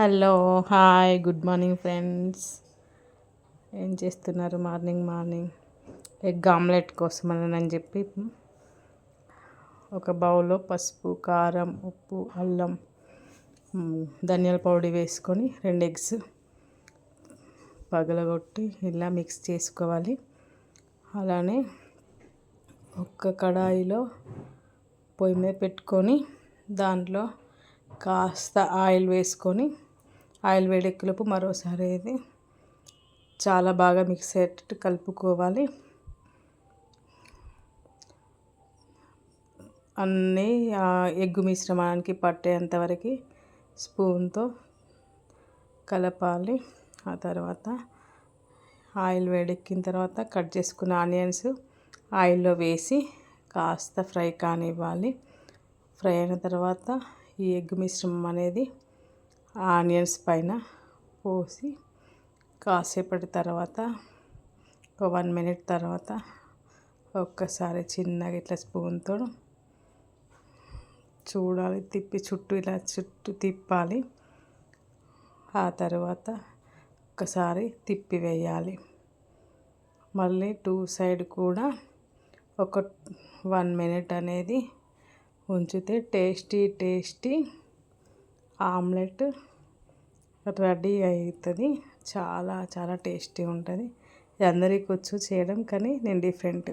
Hello hi good morning friends. ఏం చేస్తున్నారు morning morning? Egg omelette కోసం అని చెప్పి. ఒక బౌల్లో పసుపు కారం ఉప్పు అల్లం ధనియాల పౌడర్ వేసుకొని రెండు ఎగ్స్ పగలగొట్టి ఇలా మిక్స్ చేసుకోవాలి. అలానే ఒక్క కడాయిలో పొయ్యి మీద పెట్టుకొని దాంట్లో కాస్త ఆయిల్ వేసుకొని ఆయిల్ వేడెక్కులుపు మరోసారి ఇది చాలా బాగా మిక్స్ అయ్యేటట్టు కలుపుకోవాలి. అన్నీ ఎగ్గు మిశ్రమానికి పట్టేంతవరకు స్పూన్తో కలపాలి. ఆ తర్వాత ఆయిల్ వేడెక్కిన తర్వాత కట్ చేసుకున్న ఆనియన్స్ ఆయిల్లో వేసి కాస్త ఫ్రై కానివ్వాలి. ఫ్రై అయిన తర్వాత ఈ ఎగ్ మిశ్రమం అనేది ఆనియన్స్ పైన పోసి కాసేపటి తర్వాత ఒక వన్ మినిట్ తర్వాత ఒక్కసారి చిన్నగా ఇట్లా స్పూన్తో చూడాలి తిప్పి చుట్టూ ఇలా చుట్టూ తిప్పాలి. ఆ తర్వాత ఒకసారి తిప్పి వేయాలి. మళ్ళీ టూ సైడ్ కూడా ఒక వన్ మినిట్ అనేది ఉంచితే టేస్టీ టేస్టీ ఆమ్లెట్ రెడీ అవుతుంది చాలా చాలా టేస్టీ ఉంటుంది. అందరికీ వచ్చు చేయడం కానీ నేను డిఫరెంట్.